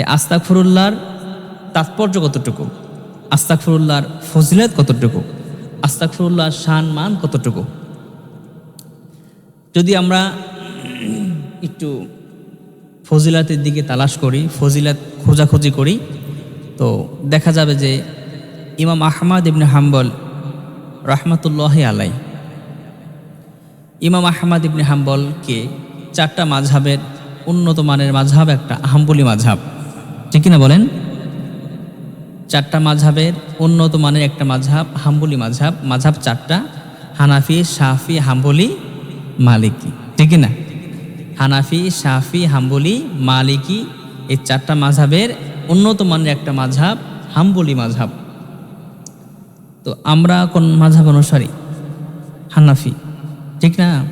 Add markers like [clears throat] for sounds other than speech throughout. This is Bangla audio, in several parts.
এই আস্তাকফরুল্লাহর তাৎপর্য কতটুকু? আস্তাক আস্তাকফরুল্লাহর ফজিলত কতটুকু? আস্তাকফরুল্লাহর শান মান কতটুকু? যদি আমরা একটু ফজিলাতের দিকে তালাশ করি, ফজিলাত খোঁজাখুঁজি করি, তো দেখা যাবে যে ইমাম আহমাদ ইবনে হাম্বল রহমতুল্লাহ আলাই ইমাম আহমাদ ইবনে হাম্বলকে চারটা মাঝহাবের উন্নত মানের মাঝহাব একটা হাম্বলি মাঝহাব ঠিক কিনা বলেন? চারটা মাঝহাবের উন্নত মানের একটা মাঝহাব হাম্বলি মাঝহাব মাঝহাব চারটা, হানাফি সাফি হাম্বলি, মালিকি। ঠিক না হানাফি সাফি হাম্বলি, মালিকি এই চারটা মাঝহাবের উন্নত মানের একটা মাঝহাব হাম্বলি মাঝহাব। তো আমরা কোন মাঝহাব অনুসারী? হানাফি। ঠিক না?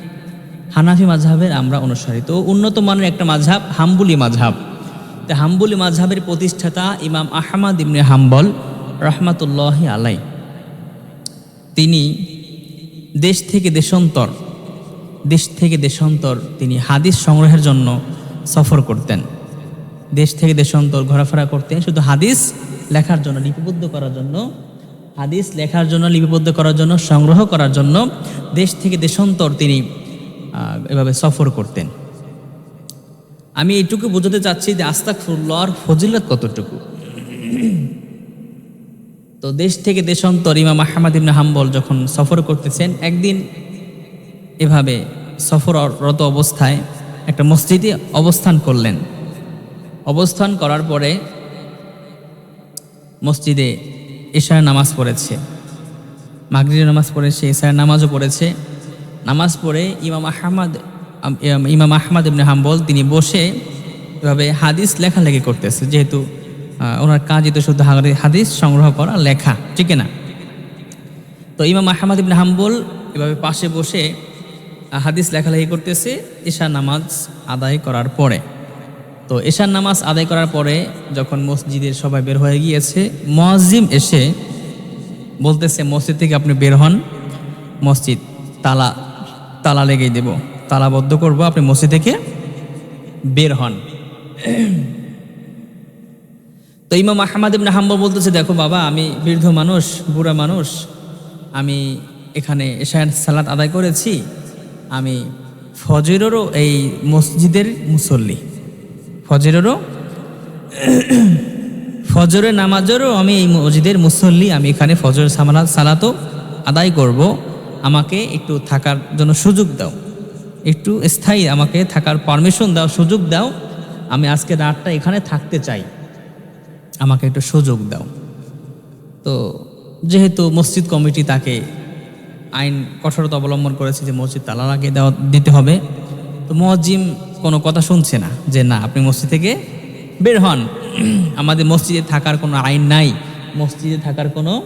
হানাফি মাঝহাবের আমরা অনুসারী। তো উন্নত মানের একটা মাঝহাব হাম্বুলি মাঝহাব। তো হাম্বুলি মাঝহাবের প্রতিষ্ঠাতা ইমাম আহমাদ ইমনে হাম্বল রহমাতুল্লাহ আলাই তিনি দেশ থেকে দেশান্তর, দেশ থেকে দেশান্তর তিনি হাদিস সংগ্রহের জন্য সফর করতেন। দেশ থেকে দেশান্তর ঘোরাফেরা করতেন, শুধু হাদিস লেখার জন্য, লিপিবদ্ধ করার জন্য, হাদিস লেখার জন্য, লিপিবদ্ধ করার জন্য, সংগ্রহ করার জন্য দেশ থেকে দেশান্তর তিনি এভাবে সফর করতেন। আমি এইটুকু বোঝাতে চাচ্ছি যে আস্তাক ফুল্লর ফজিলত কতটুকু? তো দেশ থেকে দেশান্তর ইমাম আহমদ ইবনে হাম্বল যখন সফর করতেছেন, একদিন এভাবে সফররত অবস্থায় একটা মসজিদে অবস্থান করলেন। অবস্থান করার পরে মসজিদে এশার নামাজ পড়েছে। মাগরির নামাজ পড়েছে, এশার নামাজও পড়েছে। নামাজ পড়ে ইমাম আহমদ ইমাম আহমদ ইবনে হাম্বল, তিনি বসে এভাবে হাদিস লেখালেখি করতেছে। যেহেতু ওনার কাজই তো শুধু হাদি- হাদিস সংগ্রহ করা লেখা, ঠিক না তো ইমাম আহমদ ইবনে হাম্বল এভাবে পাশে বসে হাদিস লেখালেখি করতেছে ঈশার নামাজ আদায় করার পরে। তো ঈশার নামাজ আদায় করার পরে যখন মসজিদের সবাই বের হয়ে গিয়েছে, মুয়াজ্জিম এসে বলতেছে, মসজিদ থেকে আপনি বের হন, মসজিদ তালা তালা লেগেই দেব। তালাবদ্ধ করব, আপনি মসজিদ থেকে বের হন। তো ইমাম আহমদ ইবনে হাম্বল বলতেছে, দেখো বাবা, আমি বৃদ্ধ মানুষ, বুড়া মানুষ, আমি এখানে এশায়ের সালাত আদায় করেছি, আমি ফজরেরও এই মসজিদের মুসল্লি, ফজরেরও, ফজরের নামাজেরও আমি এই মসজিদের মুসল্লি, আমি এখানে ফজর সামালাত সালাতও আদায় করব, আমাকে একটু থাকার জন্য সুযোগ দাও। একটু স্থায়ী আমাকে থাকার পারমিশন দাও, সুযোগ দাও। আমি আজকে রাতটা এখানে থাকতে চাই। আমাকে একটু সুযোগ দাও। তো যেহেতু মসজিদ কমিটি তাকে আইন কঠোরতা অবলম্বন করেছে যে মসজিদ তালা লাগিয়ে দেওয়া, দিতে হবে, তো মজিম কোনো কথা শুনছে না যে না, আপনি মসজিদ থেকে বের হন। আমাদের মসজিদে থাকার কোনো আইন নাই, মসজিদে থাকার কোনো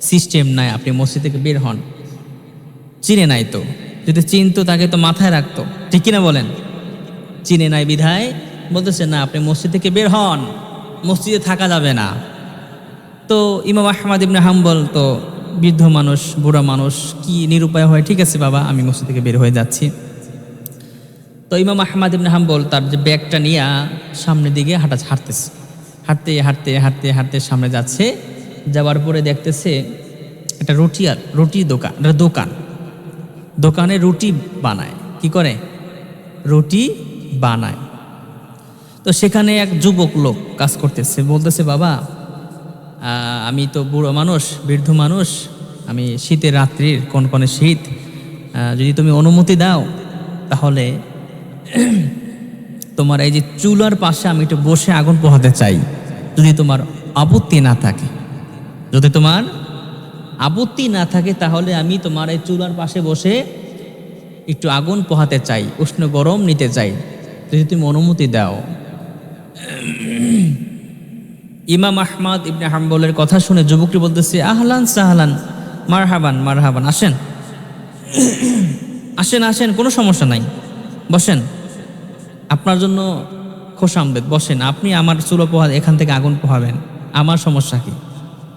সিস্টেম নাই, আপনি মসজিদ থেকে বের হন। চিনে নাই তো। যদি চিনতো তাকে তো মাথায় রাখতো। ঠিক কিনা বলেন? চিনে নাই বিধায়? বলতেছে, না, আপনি মসজিদ থেকে বের হন। মসজিদে থাকা যাবে না। তো ইমাম আহমদ ইবনে হাম্বল তো বৃদ্ধ মানুষ, বুড়া মানুষ, কি নিরুপায় হয়? ঠিক আছে বাবা, আমি মসজিদ থেকে বের হয়ে যাচ্ছি। তো ইমাম আহমদ ইবনে হাম্বল তার যে ব্যাগটা নিয়ে সামনের দিকে হাঁটা হাঁটতেছে। হাঁটতে হাঁটতে হাঁটতে হাঁটতে সামনে যাচ্ছে। যাওয়ার পরে দেখতেছে, একটা রুটি আর রুটি দোকান একটা দোকান। দোকানে রুটি বানায়। কি করে? রুটি বানায়। তো সেখানে এক যুবক লোক কাজ করতেছে। বলতেছে, বাবা আমি তো বুড়ো মানুষ, বৃদ্ধ মানুষ। আমি শীতের রাত্রির কোন কোনে শীত যদি তুমি অনুমতি দাও, তাহলে [clears throat] তোমার এই যে চুলার পাশে আমি একটু বসে আগুন পোহাতে চাই। যদি তোমার আপত্তি না থাকে। যদি তোমার আপত্তি না থাকে তাহলে আমি তোমার এই চুলার পাশে বসে একটু আগুন পোহাতে চাই, উষ্ণ গরম নিতে চাই। যদি তুমি অনুমতি দাও। ইমাম আহমদ ইবনে হাম্বলের কথা শুনে যুবকটি বলতেছে, আহলান সাহলান, মারহাবান মারহাবান, আসেন। আসেন আসেন, কোনো সমস্যা নাই। বসেন। আপনার জন্য খোশামবেদ বসেন। আপনি আমার চুলো পোহা এখান থেকে আগুন পোহাবেন। আমার সমস্যা কি?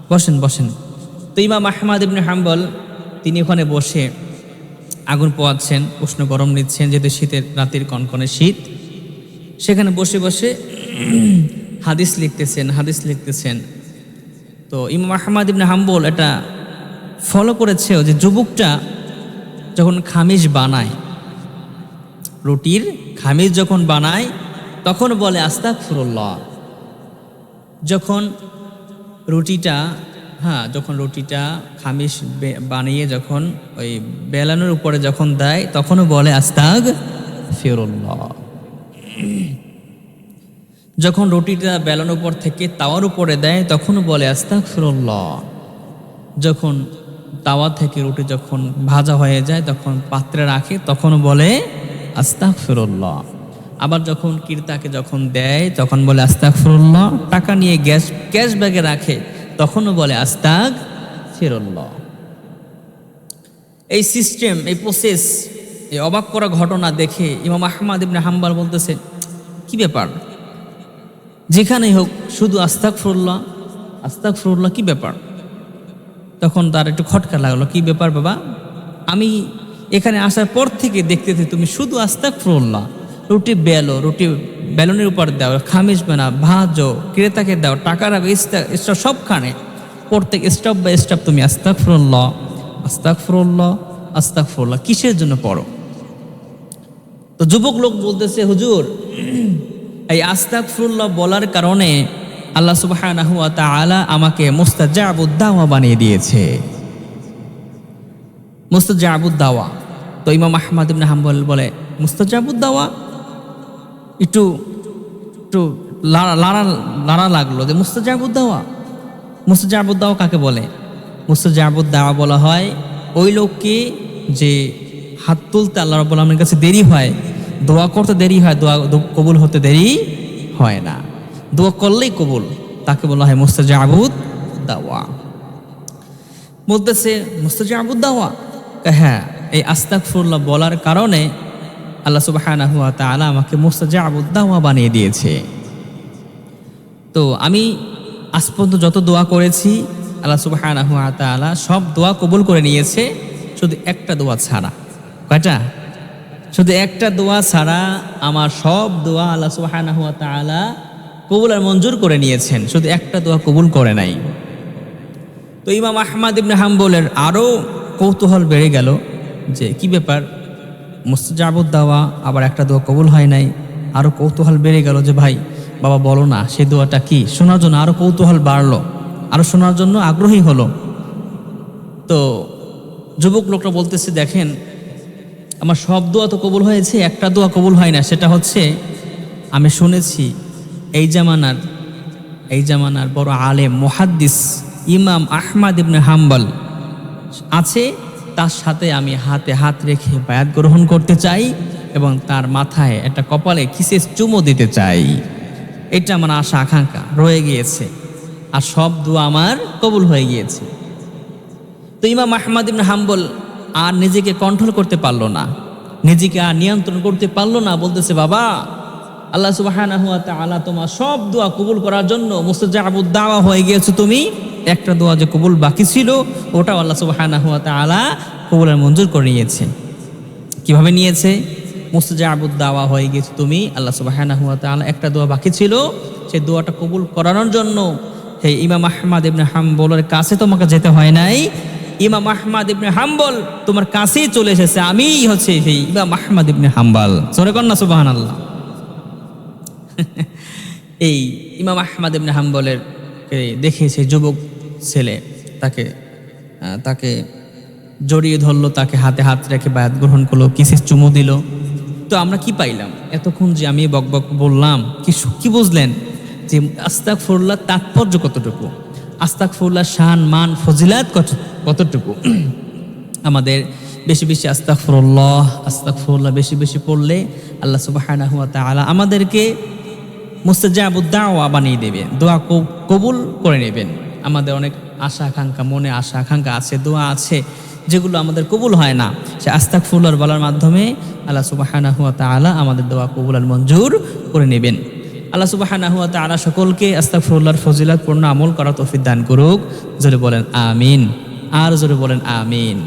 বসেন বসেন। তো ইমাম আহমদ ইবনে হাম্বল, তিনি ওখানে বসে আগুন পোয়াচ্ছেন উষ্ণ গরম নিচ্ছেন, যেহেতু শীতের রাতের কনকনে শীত। সেখানে বসে বসে হাদিস লিখতেছেন হাদিস লিখতেছেন। তো ইমাম আহমদ ইবনে হাম্বল এটা ফলো করেছে যে যুবকটা যখন খামিজ বানায়, রুটির খামিজ যখন বানায়, তখন বলে আস্তাক ফুরুল্লাহ যখন রুটিটা হ্যাঁ যখন রুটিটা খামিজ বে- বানিয়ে যখন ওই বেলানোর উপরে যখন দেয়, তখনও বলে, আস্তাগ ফিরুল্লাহ। যখন রুটিটা বেলানোর উপর থেকে তাওয়ার উপরে দেয়, তখনও বলে আস্তাক ফিরুল্লাহ। যখন তাওয়া থেকে রুটি যখন ভাজা হয়ে যায়, তখন পাত্রে রাখে, তখনও বলে আস্তাক ফিরুল্লাহ। আবার যখন কীর্তাকে যখন দেয়, তখন বলে আস্তাক ফিরুল্লাহ। টাকা নিয়ে গ্যাস ক্যাশ ব্যাগে রাখে। তখনও বলে আস্তাক ফিরুল্লাহ। এই সিস্টেম, এই প্রসেস, এই অবাক করা ঘটনা দেখে ইমাম আহমদ ইবনে হাম্বাল বলতেছে, কি ব্যাপার? যেখানেই হোক, শুধু আস্তাক ফরুল্লাহ আস্তাক ফরুল্লাহ কি ব্যাপার? তখন তার একটু খটকা লাগল, কি ব্যাপার বাবা? আমি এখানে আসার পর থেকে দেখতেছি তুমি শুধু আস্তাক ফরুল্লাহ, রুটি বেলো, রুটি বেলনের উপর দাও, খামিজ বানা, ভাজো, ক্রেতাকে দাও, টাকা রাখো এক্সট্রা সবখানে। প্রত্যেক স্টপ বাই স্টপ তুমি আস্তাক ফরুল্লাহ আস্তাক ফরুল্লাহ আস্তাক ফরুল্লাহ কিসের জন্য পড়ো? তো যুবক লোক বলতেছে, হুজুর, [clears throat] এই আস্তাক ফুল্লাহ বলার কারণে আল্লাহ সুবহানাহু ওয়া তাআলা আমাকে মুস্তাজাবুদ দাওয়া বানিয়ে দিয়েছে। মুস্তাজাবুদ দাওয়া। তো ইমাম আহমদ ইবনে হাম্বল বলে মুস্তাজাবুদ দাওয়া? একটু একটু লাড়া লাড়া লাড়া লাগল যে মুস্তাজাবুদ দাওয়া মুস্তাজাবুদ দাওয়া কাকে বলে? মুস্তাজাবুদ দাওয়া বলা হয় ওই লোককে যে হাত তুলতে আল্লাহ রব্বুল আলমের কাছে দেরি হয়, দোয়া করতে দেরি হয়, দোয়া কবুল হতে দেরি হয় না। দোয়া করলেই কবুল, তাকে বলা হয় মুস্তাজাবুদ দাওয়া বলতেছে মুস্তাজাবুদ দাওয়া হ্যাঁ এই আস্তাকফুল্লাহ বলার কারণে আল্লাহ সুবহানাহু ওয়া তাআলা আমাকে মুস্তাজাবুদ দাওয়া বানিয়ে দিয়েছে। তো আমি আজ পর্যন্ত যত দোয়া করেছি, আল্লাহ সুবহানাহু ওয়া তাআলা সব দোয়া কবুল করে নিয়েছে, শুধু একটা দোয়া ছাড়া। কয়টা? শুধু একটা দোয়া ছাড়া আমার সব দোয়া আল্লাহ তাআলা কবুল আর মঞ্জুর করে নিয়েছেন, শুধু একটা দোয়া কবুল করে নাই। তো ইমাম আহমাদ ইবনে হাম্বলের আরও কৌতূহল বেড়ে গেল যে কি ব্যাপার? মুস্তাজাবুদ দাওয়া আবার একটা দোয়া কবুল হয় নাই। আরও কৌতূহল বেড়ে গেল যে, ভাই, বাবা, বলো না, সে দোয়াটা কি? শোনার জন্য আরও কৌতূহল বাড়লো। আরও শোনার জন্য আগ্রহী হলো। তো যুবক লোকটা বলতেছে, দেখেন, আমার সব দোয়া তো কবুল হয়েছে, একটা দোয়া কবুল হয় না। সেটা হচ্ছে, আমি শুনেছি, এই জামানার এই জামানার বড় আলেম, মুহাদ্দিস ইমাম আহমাদ ইবনে হাম্বাল আছে তার সাথে আমি হাতে হাত রেখে বায়াত গ্রহণ করতে চাই এবং তার মাথায় একটা কপালে কিসে চুমো দিতে চাই। এটা আমার আশা, আকাঙ্ক্ষা, রয়ে গিয়েছে। আর সব দোয়া আমার কবুল হয়ে গিয়েছে। তো ইমাম আহমদ ইবনে হাম্বল আর নিজেকে কন্ট্রোল করতে পারল না। নিজেকে আর নিয়ন্ত্রণ করতে পারল না। বলতেছে, বাবা, আল্লাহ তাআলা তোমার সব দোয়া কবুল করার জন্য মুস্তাজাবুদ দাওয়া হয়ে গিয়েছো তুমি। একটা দোয়া যে কবুল বাকি ছিল, ওটাও আল্লাহ সুবহানাহু ওয়া তাআলা কবুলের মঞ্জুর করে নিয়েছে। কীভাবে নিয়েছে? মুস্তাজাবুদ দাওয়া হয়ে গেছে তুমি, আল্লাহ সুবহানাহু ওয়া তাআলা একটা দোয়া বাকি ছিল, সেই দোয়াটা কবুল করানোর জন্য। হে ইমাম আহমদ ইবনে হাম্বলের কাছে তোমাকে যেতে হয় নাই। ইমাম আহমদ ইবনে হাম্বল তোমার কাছেই চলে এসেছে, আমিই হচ্ছে সেই ইমাম আহমদ ইবনে হাম্বল। সরে কন্যা সুবহানাল্লাহ। [laughs] এই ইমাম আহমদ ইবনে হাম্বলের দেখে সেই যুবক ছেলে, তাকে তাকে জড়িয়ে ধরলো, তাকে হাতে হাত রেখে বায়াত গ্রহণ করল, কিসে চুমু দিল। তো আমরা কি পাইলাম? এতক্ষণ যে আমি বক বক বললাম, কি কি বুঝলেন যে আস্তাক ফুল্লাহ তাৎপর্য কতটুকু? আস্তাক ফুল্লাহ শান, মান, ফজিলাত কত কতটুকু? [clears throat] আমাদের বেশি বেশি আস্তাক ফুরল্লাহ আস্তাক ফুরল্লাহ বেশি বেশি পড়লে আল্লাহ সুবহানাহু ওয়া তাআলা আমাদেরকে মুস্তাজাবুদ দাওয়া বানিয়ে দেবে, দোয়া কব- কবুল করে নেবেন। আমাদের অনেক আশা আকাঙ্ক্ষা, মনে আশা আকাঙ্ক্ষা আছে, দোয়া আছে, যেগুলো আমাদের কবুল হয় না। সে আস্তাক ফুলর বলার মাধ্যমে আল্লাহ সুবাহানা হুয়া তালা আমাদের দোয়া কবুল আর মঞ্জুর করে নেবেন। আল্লাহ সুবাহানা হুয়া তালা সকলকে আস্তাক ফুল্লার ফজিলাত পূর্ণ আমল করা তৌফিক দান করুক। জোরে বলেন আমিন। আর জোরে বলেন আমিন।